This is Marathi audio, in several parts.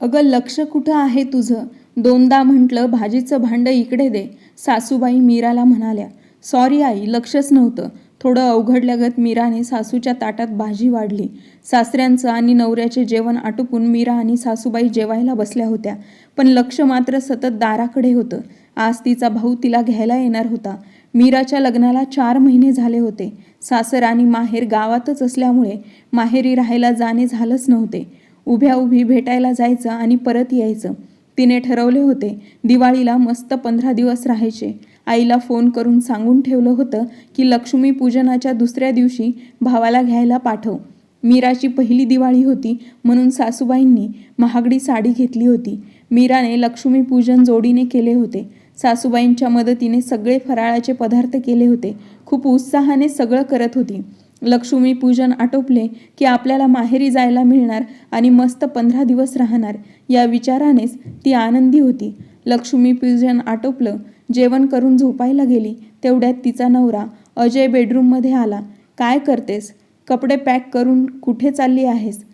अगं लक्ष कुठं आहे तुझं? दोनदा म्हटलं भाजीचं भांडं इकडे दे. सासूबाई मीराला म्हणाल्या सॉरी आई लक्षच नव्हतं. थोडं अवघडल्यागत मीराने सासूच्या ताटात भाजी वाढली. सासऱ्यांचं आणि नवऱ्याचे जेवण आटोपून मीरा आणि सासूबाई जेवायला बसल्या होत्या. पण लक्ष मात्र सतत दाराकडे होतं. आज तिचा भाऊ तिला घ्यायला येणार होता. मीराच्या लग्नाला चार महिने झाले होते. सासर आणि माहेर गावातच असल्यामुळे माहेरी राहायला जाणे झालंच नव्हते. उभ्या उभी भेटायला जायचं आणि परत यायचं. तिने ठरवले होते दिवाळीला मस्त पंधरा दिवस राहायचे. आईला फोन करून सांगून ठेवलं होतं की लक्ष्मी पूजनाच्या दुसऱ्या दिवशी भावाला घ्यायला पाठव. मीराची पहिली दिवाळी होती म्हणून सासूबाईंनी महागडी साडी घेतली होती. मीराने लक्ष्मीपूजन जोडीने केले होते. सासूबाईंच्या मदतीने सगळे फराळाचे पदार्थ केले होते. खूप उत्साहाने सगळं करत होती. लक्ष्मीपूजन आटोपले की आपल्याला माहेरी जायला मिळणार आणि मस्त पंधरा दिवस राहणार. या विचारानेच ती आनंदी होती. लक्ष्मीपूजन आटोपलं जेवण करून झोपायला गेली. तेवढ्यात तिचा नवरा अजय बेडरूममध्ये आला. काय करतेस? कपडे पॅक करून कुठे चालली आहेस?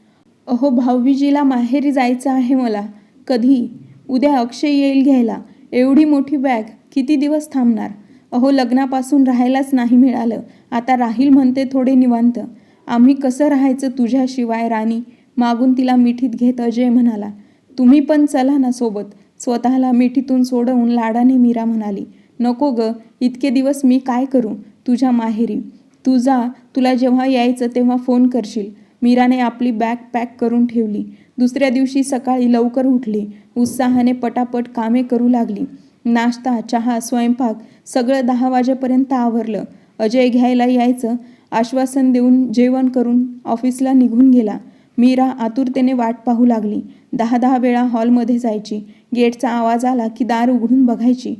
अहो भाऊबीजीला माहेरी जायचं आहे मला. कधी? उद्या अक्षय येईल घ्यायला. एवढी मोठी बॅग किती दिवस थांबणार? अहो लग्नापासून राहायलाच नाही मिळालं. आता राहील म्हणते थोडे निवांत. आम्ही कसं राहायचं तुझ्याशिवाय राणी? मागून तिला मिठीत घेत अजय म्हणाला तुम्ही पण चला ना सोबत. स्वतःला मिठीतून सोडवून लाडाने मीरा म्हणाली नको ग इतके दिवस मी काय करू? तुझ्या माहेरी. तू जा तुला जेव्हा यायचं तेव्हा फोन करशील. मीराने आपली बॅग पॅक करून ठेवली. दुसऱ्या दिवशी सकाळी लवकर उठली. उत्साहाने पटापट कामे करू लागली. नाश्ता चहा स्वयंपाक सगळं दहा वाजेपर्यंत आवरलं. अजय घ्यायला यायचं. आश्वासन देऊन जेवण करून ऑफिसला निघून गेला. मीरा आतुरतेने वाट पाहू लागली. दहा दहा वेळा हॉलमध्ये जायची. गेटचा आवाज आला की दार उघडून बघायची.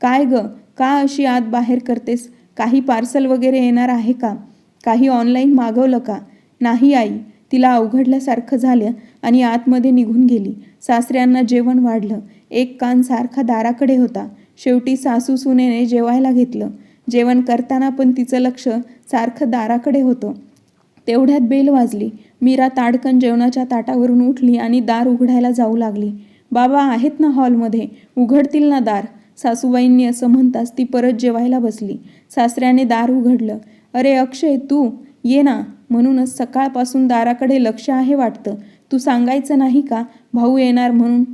काय ग? का अशी आत बाहेर करतेस? काही पार्सल वगैरे येणार आहे का? काही ऑनलाईन मागवलं का? नाही आई. तिला अवघडल्यासारखं झालं आणि आतमध्ये निघून गेली. सासऱ्यांना जेवण वाढलं. एक कान सारखा दाराकडे होता. शेवटी सासू सुनेने जेवायला घेतलं. जेवण करताना पण तिचं लक्ष सारखं दाराकडे होतं. तेवढ्यात बेल वाजली. मीरा ताडकन जेवणाच्या ताटावरून उठली आणि दार उघडायला जाऊ लागली. बाबा आहेत ना हॉलमध्ये? उघडतील ना दार? सासूबाईंनी असं म्हणताच ती परत जेवायला बसली. सासऱ्याने दार उघडलं. अरे अक्षय तू? ये ना. म्हणूनच सकाळपासून दाराकडे लक्ष आहे वाटतं. तू सांगायचं नाही का? भाऊ येणार म्हणून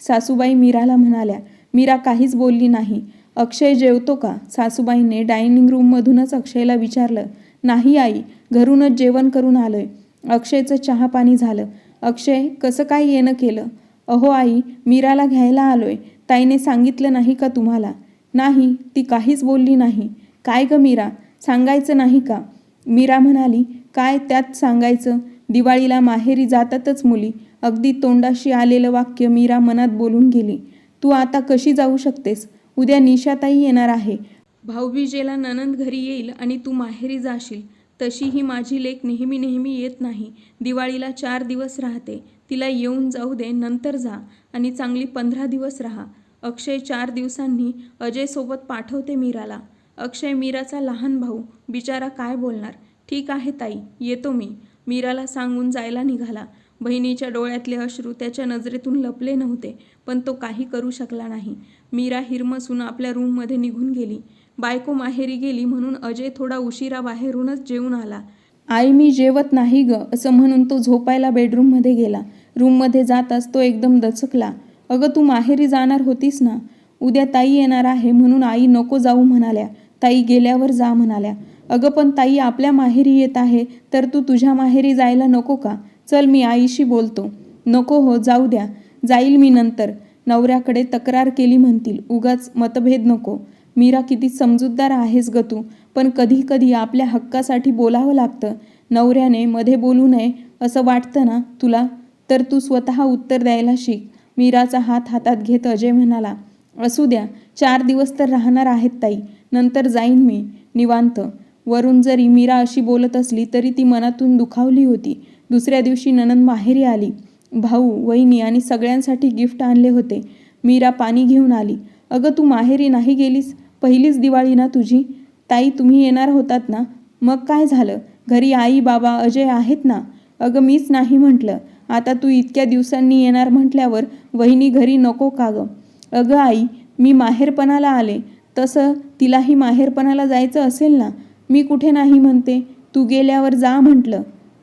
सासूबाई मीराला म्हणाल्या मीरा काहीच बोलली नाही. अक्षय जेवतो का? सासूबाईने डायनिंग रूममधूनच अक्षयला विचारलं नाही आई घरूनच जेवण करून आलोय. अक्षयचं चहा पाणी झालं. अक्षय कसं काय येणं केलं? अहो आई मीराला घ्यायला आलोय. ताईने सांगितलं नाही का तुम्हाला? नाही ती काहीच बोलली नाही. काय ग मीरा? सांगायचं नाही का? मीरा म्हणाली काय त्यात सांगायचं? दिवाळीला माहेरी जातातच मुली. अगदी तोंडाशी आलेलं वाक्य मीरा मनात बोलून गेली. तू आता कशी जाऊ शकतेस? उद्या निशाताई येणार आहे. भाऊबीजेला ननंद घरी येईल आणि तू माहेरी जाशील. तशी ही माझी लेख नेहमी नेहमी येत नाही. दिवाळीला चार दिवस राहते. तिला येऊन जाऊ दे नंतर जा. आणि चांगली पंधरा दिवस राहा. अक्षय चार दिवसांनी अजयसोबत पाठवते मीराला. अक्षय मीराचा लहान भाऊ. बिचारा काय बोलणार? ठीक आहे ताई येतो मी. मीराला सांगून जायला निघाला. बहिणीच्या डोळ्यातले अश्रू त्याच्या नजरेतून लपले नव्हते पण तो काही करू शकला नाही. मीरा हिरमसून आपल्या रूममध्ये निघून गेली. बायको माहेरी गेली म्हणून अजय थोडा उशिरा बाहेरूनच जेवून आला. आई मी जेवत नाही ग असं म्हणून तो झोपायला बेडरूममध्ये गेला. रूममध्ये जाताच तो एकदम दचकला. अगं तू माहेरी जाणार होतीस ना? उद्या ताई येणार आहे म्हणून आई नको जाऊ म्हणाल्या. ताई गेल्यावर जा म्हणाल्या. अगं पण ताई आपल्या माहेरी येत आहे तर तू तुझ्या माहेरी जायला नको का? चल मी आईशी बोलतो. नको हो जाऊ द्या. जाईल मी नंतर. नवऱ्याकडे तक्रार केली म्हणतील. उगाच मतभेद नको. मीरा किती समजूतदार आहेस ग तू. पण कधी कधी आपल्या हक्कासाठी बोलावं लागतं. नवऱ्याने मध्ये बोलू नये असं वाटतं ना तुला? तर तू स्वतः उत्तर द्यायला शिक. मीराचा हात हातात घेत अजय म्हणाला असू द्या. चार दिवस तर राहणार आहेत ताई. नंतर जाईन मी. निवांत. वरून जरी मीरा अशी बोलत असली तरी ती मनातून दुखावली होती. दुसऱ्या दिवशी ननंद माहेरी आली. भाऊ वहिनी आणि सगळ्यांसाठी गिफ्ट आणले होते. मीरा पाणी घेऊन आली. अगं तू माहेरी नाही गेलीस? पहिलीच दिवाळी ना तुझी? ताई तुम्ही येणार होतात ना? मग काय झालं? घरी आई बाबा अजय आहेत ना? अगं मीच नाही म्हटलं. आता तू इतक्या दिवसांनी येणार म्हटल्यावर वहिनी घरी नको का गं? अगं आई मी माहेरपणाला आले. तसं तिलाही माहेरपणाला जायचं असेल ना? मी कुठे नाही म्हणते. तू गेल्यावर जा म्हटलं.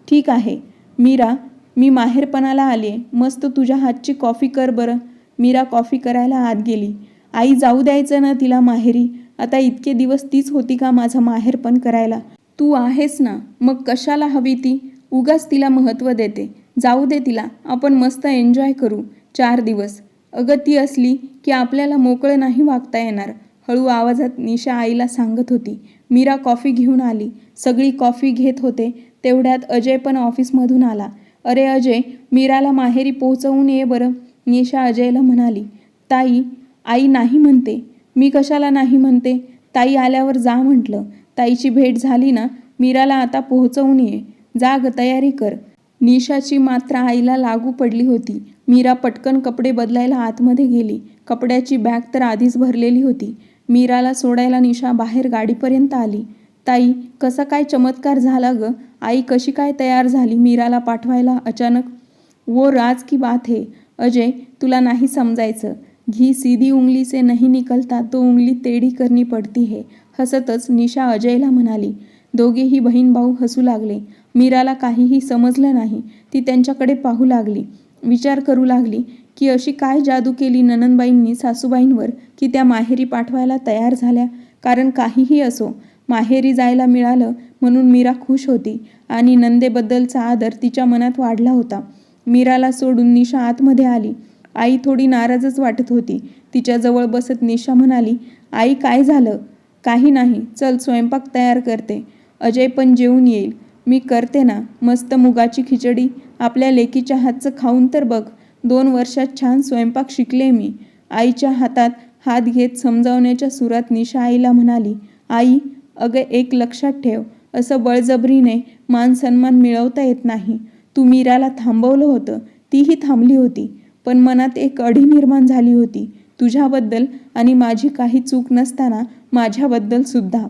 ठीक आहे. मीरा मी माहेरपणाला आले मस्त तुझ्या हातची कॉफी कर बरं. मीरा कॉफी करायला आत गेली. आई जाऊ द्यायचं ना तिला माहेरी. आता इतके दिवस तीच होती का माझं माहेरपण करायला? तू आहेस ना. मग कशाला हवी ती? उगाच तिला महत्त्व देते. जाऊ दे तिला. आपण मस्त एन्जॉय करू. चार दिवस. अगं ती असली की आपल्याला मोकळं नाही वागता येणार. हळू आवाजात निशा आईला सांगत होती. मीरा कॉफी घेऊन आली. सगळी कॉफी घेत होते. तेवढ्यात अजय पण ऑफिसमधून आला. अरे अजय मीराला माहेरी पोहोचवून ये बरं निशा अजयला म्हणाली. ताई आई नाही म्हणते. मी कशाला नाही म्हणते? ताई आल्यावर जा म्हटलं. ताईची भेट झाली ना मीराला आता पोहोचवून ये. जा तयारी कर. निशाची मात्र आईला लागू पडली होती. मीरा पटकन कपडे बदलायला आतमध्ये गेली. कपड्याची बॅग तर आधीच भरलेली होती. मीराला सोडायला निशा बाहेर गाडीपर्यंत आली. ताई कसा काय चमत्कार झाला ग? आई कशी काय तयार झाली मीराला पाठवायला अचानक? वो राज की बात है. अजय तुला नाही समजायचं. घी सीधी उंगली से नहीं निकलता तो उंगली तेढी करणी पडती है. हसतच निशा अजयला म्हणाली. दोघेही बहीण भाऊ हसू लागले. मीराला काहीही समजलं नाही. ती त्यांच्याकडे पाहू लागली. विचार करू लागली की अशी काय जादू केली ननंदबाईंनी सासूबाईंवर की त्या माहेरी पाठवायला तयार झाल्या? कारण काहीही असो माहेरी जायला मिळालं म्हणून मीरा खुश होती आणि नंदेबद्दलचा आदर तिच्या मनात वाढला होता. मीराला सोडून निशा आतमध्ये आली. आई थोडी नाराजच वाटत होती. तिच्याजवळ बसत निशा म्हणाली आई काय झालं? काही नाही. चल स्वयंपाक तयार करते. अजय पण जेवून येईल. मी करते ना. मस्त मुगाची खिचडी. आपल्या लेकीच्या हातचं खाऊन तर बघ. दोन वर्षात छान स्वयंपाक शिकले मी. आईच्या हातात हात घेत समजावण्याच्या सुरात निशा आईला म्हणाली आई अगं एक लक्षात ठेव असं बळजबरीने मान सन्मान मिळवता येत नाही. तू मीराला थांबवलं होतं तीही थांबली होती पण मनात एक अडी निर्माण झाली होती तुझ्याबद्दल आणि माझी काही चूक नसताना माझ्याबद्दल सुद्धा.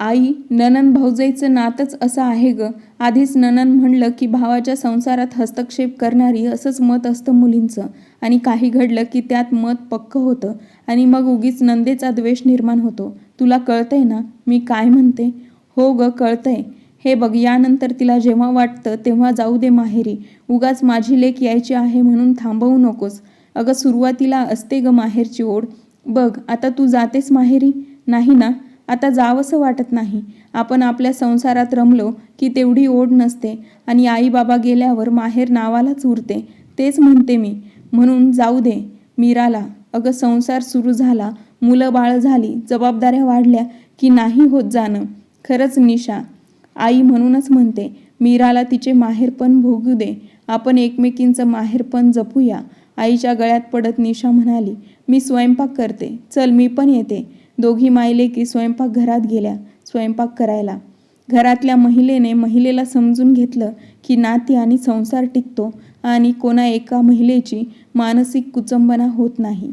आई ननन भाऊजाईचं नातच असं आहे ग. आधीच ननन म्हणलं की भावाच्या संसारात हस्तक्षेप करणारी असंच मत असतं मुलींचं. आणि काही घडलं की त्यात मत पक्क होतं आणि मग उगीच नंदेचा द्वेष निर्माण होतो. तुला कळतंय ना? मी काय म्हणते? हो ग कळतंय. हे बघ यानंतर तिला जेव्हा वाटतं तेव्हा जाऊ दे माहेरी. उगाच माझी लेक यायची आहे म्हणून थांबवू नकोस. अगं सुरुवातीला असते ग माहेरची ओढ. बघ आता तू जातेस माहेरी? नाही ना? आता जावंसं वाटत नाही. आपण आपल्या संसारात रमलो की तेवढी ओढ नसते आणि आई बाबा गेल्यावर माहेर नावालाच उरते. तेच म्हणते मी. म्हणून जाऊ दे मीराला. अगं संसार सुरू झाला. मुलं बाळ झाली जबाबदाऱ्या वाढल्या की नाही होत जाणं. खरंच निशा. आई म्हणूनच म्हणते मीराला तिचे माहेरपण भोगू दे. आपण एकमेकींचं माहेरपण जपूया. आईच्या गळ्यात पडत निशा म्हणाली मी स्वयंपाक करते. चल मी पण येते. दोघी मायले की स्वयंपाक घरात गेल्या स्वयंपाक करायला. घरातल्या महिलेने महिलेला समजून घेतलं की नाती आणि संसार टिकतो आणि कोणा एका महिलेची मानसिक कुचंबना होत नाही.